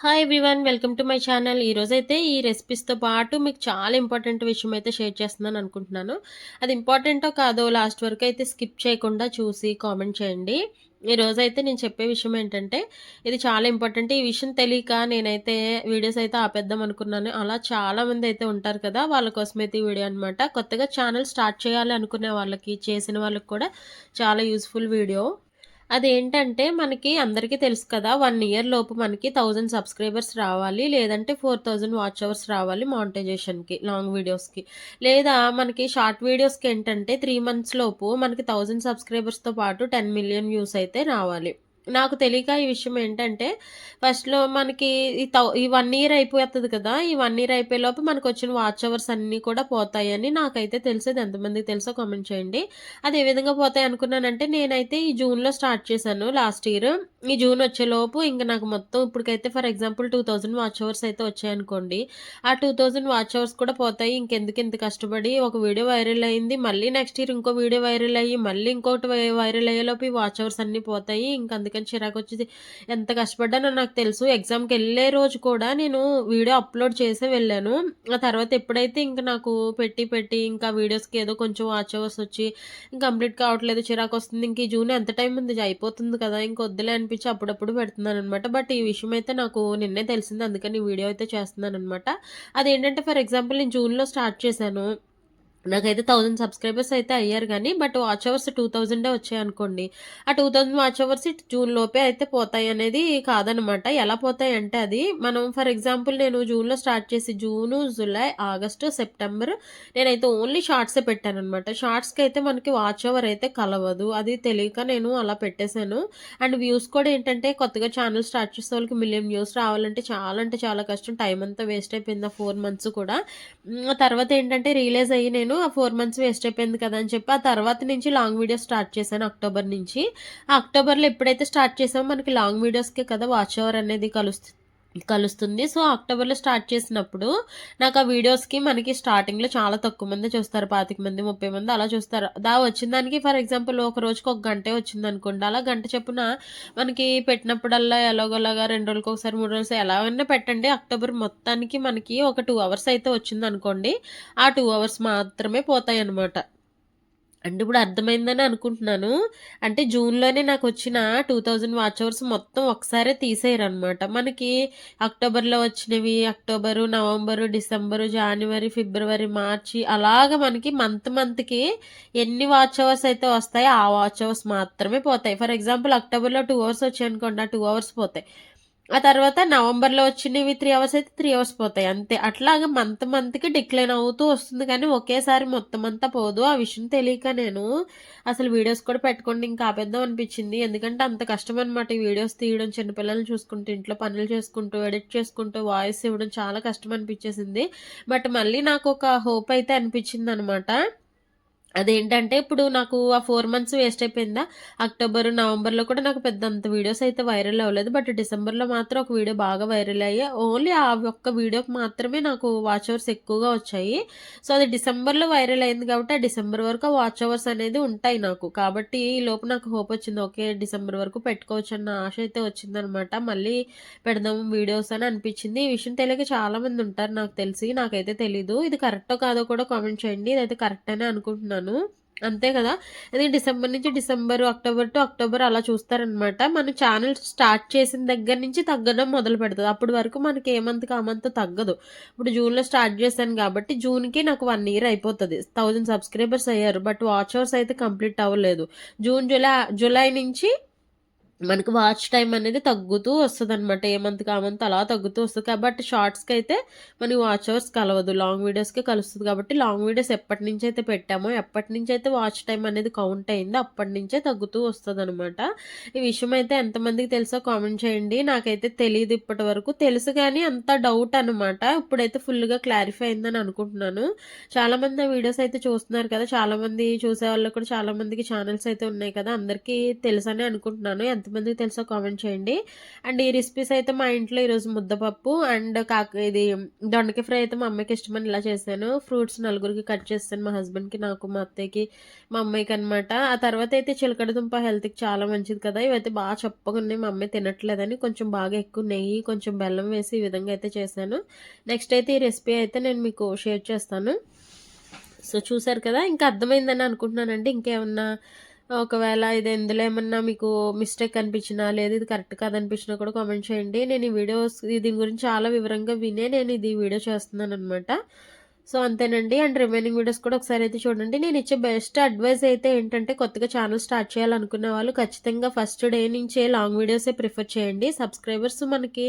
Hi everyone welcome to my channel ఈరోజైతే ఈ రెసిపీస్తో పాటు మీకు చాలా ఇంపార్టెంట్ విషయం అయితే షేర్ చేస్తున్నాను అనుకుంటున్నాను. అది ఇంపార్టెంటో కాదో లాస్ట్ వరకు అయితే స్కిప్ చేయకుండా చూసి కామెంట్ చేయండి. ఈరోజు అయితే నేను చెప్పే విషయం ఏంటంటే ఇది చాలా ఇంపార్టెంట్ ఈ విషయం తెలియక నేనైతే వీడియోస్ అయితే ఆపేద్దాం అనుకున్నాను. అలా చాలా మంది అయితే ఉంటారు కదా వాళ్ళ కోసం అయితే ఈ వీడియో అనమాట కొత్తగా ఛానల్ స్టార్ట్ చేయాలి అనుకునే వాళ్ళకి చేసిన వాళ్ళకి కూడా చాలా యూస్ఫుల్ వీడియో అదేంటంటే మనకి అందరికీ తెలుసు కదా వన్ ఇయర్ లోపు మనకి థౌజండ్ సబ్స్క్రైబర్స్ రావాలి లేదంటే ఫోర్ థౌజండ్ వాచ్ అవర్స్ రావాలి మానిటైజేషన్కి లాంగ్ వీడియోస్కి లేదా మనకి షార్ట్ వీడియోస్కి ఏంటంటే త్రీ మంత్స్ లోపు మనకి థౌజండ్ సబ్స్క్రైబర్స్తో పాటు టెన్ మిలియన్ వ్యూస్ అయితే రావాలి. నాకు తెలియక ఈ విషయం ఏంటంటే ఫస్ట్‌లో మనకి ఈ తౌ ఈ వన్ ఇయర్ అయిపోతుంది కదా! ఈ వన్ ఇయర్ అయిపోయేలోపు మనకొచ్చిన వాచ్ అవర్స్ అన్నీ కూడా పోతాయని నాకైతే తెలిసేది ఎంతమందికి తెలుసో కామెంట్ చేయండి. అది ఏ విధంగా పోతాయి అనుకున్నానంటే నేనైతే ఈ జూన్‌లో స్టార్ట్ చేశాను లాస్ట్ ఇయర్. ఈ జూన్ వచ్చేలోపు ఇంక నాకు మొత్తం ఇప్పటికైతే ఫర్ ఎగ్జాంపుల్ 2000 వాచ్ అవర్స్ అయితే వచ్చాయనుకోండి. ఆ 2000 వాచ్ అవర్స్ కూడా పోతాయి. ఇంకెందుకు ఇంత కష్టపడి ఒక వీడియో వైరల్ అయింది. మళ్ళీ నెక్స్ట్ ఇయర్ ఇంకో వీడియో వైరల్ అయ్యి మళ్ళీ ఇంకోటి వైరల్ అయ్యేలోపు ఈ వాచ్ అవర్స్ అన్నీ పోతాయి. ఇంక అందుకని చిరాకు వచ్చేది ఎంత కష్టపడ్డానో నాకు తెలుసు ఎగ్జామ్కి వెళ్ళే రోజు కూడా నేను వీడియో అప్లోడ్ చేసే వెళ్ళాను ఆ తర్వాత ఎప్పుడైతే ఇంకా నాకు పెట్టి పెట్టి ఇంకా వీడియోస్కి ఏదో కొంచెం వాచ్ అవర్స్ వచ్చి ఇంకా కంప్లీట్ కావట్లేదు చిరాకు వస్తుంది ఇంక ఈ జూన్ ఎంత టైం ఉంది అయిపోతుంది కదా ఇంక వద్దులే అనిపించి అప్పుడప్పుడు పెడుతున్నాను అనమాట బట్ ఈ విషయం అయితే నాకు నిన్నే తెలిసింది. అందుకని వీడియో అయితే చేస్తున్నాను అనమాట అదేంటంటే ఫర్ ఎగ్జాంపుల్ నేను జూన్లో స్టార్ట్ చేశాను. నాకైతే థౌజండ్ సబ్స్క్రైబర్స్ అయితే అయ్యారు కానీ బట్ వాచ్ అవర్స్ టూ థౌజండే వచ్చాయి అనుకోండి. ఆ two thousand watch hours June లోపే అయితే పోతాయి అనేది కాదనమాట. ఎలా పోతాయి అంటే అది మనం ఫర్ ఎగ్జాంపుల్ నేను జూన్లో స్టార్ట్ చేసి జూను జూలై ఆగస్టు సెప్టెంబర్ నేనైతే ఓన్లీ షార్ట్సే పెట్టాను అనమాట షార్ట్స్కి అయితే మనకి వాచ్ అవర్ అయితే కలవదు. అది తెలియక నేను అలా పెట్టేశాను. అండ్ వ్యూస్ కూడా ఏంటంటే కొత్తగా ఛానల్ స్టార్ట్ చేసే వాళ్ళకి మిలియన్ వ్యూస్ రావాలంటే చాలా అంటే చాలా కష్టం. టైం అంతా వేస్ట్ అయిపోయింది ఆ ఫోర్ మంత్స్ కూడా. తర్వాత ఏంటంటే రియలైజ్ అయ్యి నేను ఆ ఫోర్ మంత్స్ వేస్ట్ అయిపోయింది కదా అని చెప్పి ఆ తర్వాత నుంచి లాంగ్ వీడియోస్ స్టార్ట్ చేశాను అక్టోబర్ నుంచి. ఆ అక్టోబర్లో ఎప్పుడైతే స్టార్ట్ చేసామో మనకి లాంగ్ వీడియోస్కే కదా వాచ్ అవర్ అనేది కలుస్తుంది. కలుస్తుంది. సో అక్టోబర్లో స్టార్ట్ చేసినప్పుడు నాకు ఆ వీడియోస్కి మనకి స్టార్టింగ్లో చాలా తక్కువ మంది చూస్తారు. పాతిక మంది ముప్పై మంది అలా చూస్తారు. దా వచ్చిన దానికి ఫర్ ఎగ్జాంపుల్ ఒక రోజుకి ఒక గంటే వచ్చింది అనుకోండి అలా గంట చెప్పున మనకి పెట్టినప్పుడల్లా ఎలాగోలాగా రెండు రోజులకి ఒకసారి మూడు రోజులు ఎలా పెట్టండి. అక్టోబర్ మొత్తానికి మనకి ఒక టూ అవర్స్ అయితే వచ్చింది అనుకోండి ఆ టూ అవర్స్ మాత్రమే పోతాయి అనమాట అంటే ఇప్పుడు అర్థమైందని అనుకుంటున్నాను. అంటే జూన్‌లోనే నాకు వచ్చిన టూ థౌజండ్ వాచ్ అవర్స్ మొత్తం ఒకసారే తీసేయరనమాట. మనకి అక్టోబర్‌లో వచ్చినవి అక్టోబరు, నవంబరు, డిసెంబరు, జనవరి ఫిబ్రవరి, మార్చి అలాగ మనకి మంత్ మంత్‌కి ఎన్ని వాచ్ అవర్స్ అయితే వస్తాయో ఆ వాచ్ అవర్స్ మాత్రమే పోతాయి. ఫర్ ఎగ్జాంపుల్ అక్టోబర్‌లో టూ అవర్స్ వచ్చాయనుకోండి. ఆ టూ అవర్స్ పోతాయి. ఆ తర్వాత నవంబర్‌లో వచ్చినవి త్రీ అవర్స్ అయితే త్రీ అవర్స్ పోతాయి అంతే. అట్లాగా మంత్ మంత్‌కి డిక్లైన్ అవుతూ వస్తుంది కానీ ఒకేసారి మొత్తం అంతా పోదు. ఆ విషయం తెలియక నేను అసలు వీడియోస్ కూడా పెట్టుకోండి ఇంకా ఆపేద్దాం అనిపించింది. ఎందుకంటే అంత కష్టం అనమాట ఈ వీడియోస్ తీయడం, చిన్నపిల్లల్ని చూసుకుంటూ, ఇంట్లో పనులు చేసుకుంటూ, ఎడిట్ చేసుకుంటూ, వాయిస్ ఇవ్వడం చాలా కష్టం అనిపించేసింది. బట్ మళ్ళీ నాకు ఒక హోప్ అయితే అనిపించింది అనమాట అదేంటంటే ఇప్పుడు నాకు ఆ ఫోర్ మంత్స్ వేస్ట్ అయిపోయిందా? అక్టోబర్ నవంబర్లో కూడా నాకు పెద్ద అంత వీడియోస్ అయితే వైరల్ అవ్వలేదు. బట్ డిసెంబర్లో మాత్రం ఒక వీడియో బాగా వైరల్ అయ్యాయి ఓన్లీ ఆ ఒక్క వీడియోకి మాత్రమే నాకు వాచ్ అవర్స్ ఎక్కువగా వచ్చాయి. సో అది డిసెంబర్లో వైరల్ అయింది కాబట్టి ఆ డిసెంబర్ వరకు వాచ్ అవర్స్ అనేది ఉంటాయి నాకు. కాబట్టి ఈ లోపు నాకు హోప్ వచ్చింది ఓకే డిసెంబర్ వరకు పెట్టుకోవచ్చు అన్న ఆశ అయితే వచ్చిందనమాట. మళ్ళీ పెడదాం వీడియోస్ అని అనిపించింది. ఈ విషయం తెలియక చాలామంది ఉంటారు నాకు తెలిసి నాకైతే తెలీదు. ఇది కరెక్టో కాదో కూడా కామెంట్ చేయండి. ఇదైతే కరెక్ట్ అనే అనుకుంటున్నాను. చూస్తాను. అంతే కదా? అది డిసెంబర్ నుంచి డిసెంబర్ అక్టోబర్ టు అక్టోబర్ అలా చూస్తారనమాట మన ఛానల్ స్టార్ట్ చేసిన దగ్గర నుంచి తగ్గడం మొదలు పెడుతుంది. అప్పటి వరకు మనకి ఏ మంత్ ఆ మంత్ తగ్గదు. ఇప్పుడు జూన్లో స్టార్ట్ చేశాను కాబట్టి జూన్కి నాకు వన్ ఇయర్ అయిపోతుంది. థౌజండ్ సబ్స్క్రైబర్స్ అయ్యారు. బట్ వాచ్ అవర్స్ అయితే కంప్లీట్ అవ్వలేదు. జూన్ జూలై జూలై నుంచి మనకు వాచ్ టైం అనేది తగ్గుతూ వస్తుంది అనమాట ఏ మంత్ ఆమంత అలా తగ్గుతూ వస్తుంది. కాబట్టి షార్ట్స్కి అయితే మనకి వాచ్ అవర్స్ కలవదు. లాంగ్ వీడియోస్కి కలుస్తుంది కాబట్టి లాంగ్ వీడియోస్ ఎప్పటి నుంచి అయితే పెట్టామో ఎప్పటి నుంచి అయితే వాచ్ టైం అనేది కౌంట్ అయిందో అప్పటి నుంచే తగ్గుతూ వస్తుంది అనమాట ఈ విషయం అయితే ఎంతమందికి తెలుసో కామెంట్ చేయండి. నాకైతే తెలియదు ఇప్పటి వరకు. తెలుసు కానీ అంత డౌట్ అనమాట ఇప్పుడైతే ఫుల్గా క్లారిఫై అయిందని అనుకుంటున్నాను. చాలామంది ఆ వీడియోస్ అయితే చూస్తున్నారు కదా. చాలామంది చూసే వాళ్ళు కూడా చాలామందికి ఛానల్స్ అయితే ఉన్నాయి కదా. అందరికీ తెలుసని అనుకుంటున్నాను. ఎంత ఎంతమందికి తెలుసో కామెంట్ చేయండి. అండ్ ఈ రెసిపీస్ అయితే మా ఇంట్లో ఈరోజు ముద్దపప్పు అండ్ కాక ఇది దొండకాయ ఫ్రై అయితే మా అమ్మకి ఇష్టమని ఇలా చేశాను. ఫ్రూట్స్ నలుగురికి కట్ చేస్తాను. మా హస్బెండ్కి నాకు మా అత్తయ్యకి మా అమ్మాయికి అనమాట ఆ తర్వాత అయితే చిలకడ దుంప హెల్త్కి చాలా మంచిది కదా. ఇవైతే బాగా చప్పగా ఉన్నాయి. మా అమ్మాయి తినట్లేదని కొంచెం బాగా ఎక్కువ నెయ్యి కొంచెం బెల్లం వేసి ఈ విధంగా అయితే చేశాను. నెక్స్ట్ అయితే ఈ రెసిపీ అయితే నేను మీకు షేర్ చేస్తాను. సో చూసారు కదా ఇంకా అర్థమైందని అనుకుంటున్నానండి. ఇంకేమన్నా ఒకవేళ ఇది ఎందులో ఏమన్నా మీకు మిస్టేక్ అనిపించినా లేదు ఇది కరెక్ట్ కాదనిపించినా కూడా కామెంట్ చేయండి. నేను ఈ వీడియోస్ దీని గురించి చాలా వివరంగా వినే నేను ఇది వీడియో చేస్తున్నాను అనమాట సో అంతేనండి. అండ్ రిమైనింగ్ వీడియోస్ కూడా ఒకసారి అయితే చూడండి. నేను ఇచ్చే బెస్ట్ అడ్వైస్ అయితే ఏంటంటే కొత్తగా ఛానల్ స్టార్ట్ చేయాలనుకునే వాళ్ళు ఖచ్చితంగా ఫస్ట్ డే నుంచే లాంగ్ వీడియోసే ప్రిఫర్ చేయండి. సబ్స్క్రైబర్స్ మనకి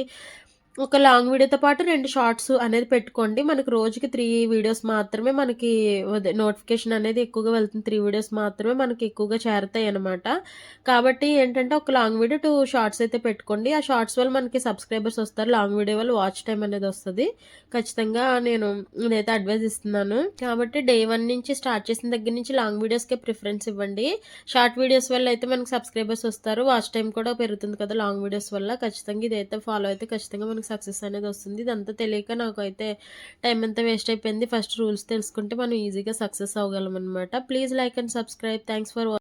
ఒక లాంగ్ వీడియోతో పాటు రెండు షార్ట్స్ అనేది పెట్టుకోండి. మనకి రోజుకి త్రీ వీడియోస్ మాత్రమే మనకి నోటిఫికేషన్ అనేది ఎక్కువగా వెళ్తుంది. త్రీ వీడియోస్ మాత్రమే మనకి ఎక్కువగా చేరతాయి అనమాట కాబట్టి ఏంటంటే ఒక లాంగ్ వీడియో టూ షార్ట్స్ అయితే పెట్టుకోండి. ఆ షార్ట్స్ వల్ల మనకి సబ్స్క్రైబర్స్ వస్తారు. లాంగ్ వీడియో వల్ల వాచ్ టైం అనేది వస్తుంది. ఖచ్చితంగా నేను నేనైతే అడ్వైజ్ ఇస్తున్నాను. కాబట్టి డే వన్ నుంచి స్టార్ట్ చేసిన దగ్గర నుంచి లాంగ్ వీడియోస్కే ప్రిఫరెన్స్ ఇవ్వండి. షార్ట్ వీడియోస్ వల్ల అయితే మనకి సబ్స్క్రైబర్స్ వస్తారు. వాచ్ టైం కూడా పెరుగుతుంది కదా లాంగ్ వీడియోస్ వల్ల. ఖచ్చితంగా ఇదైతే ఫాలో అయితే ఖచ్చితంగా మనకు సక్సెస్ అనేది వస్తుంది. ఇదంతా తెలియక నాకైతే టైం అంతా వేస్ట్ అయిపోయింది. ఫస్ట్ రూల్స్ తెలుసుకుంటే మనం ఈజీగా సక్సెస్ అవ్వగలం అనమాట please like and subscribe. Thanks for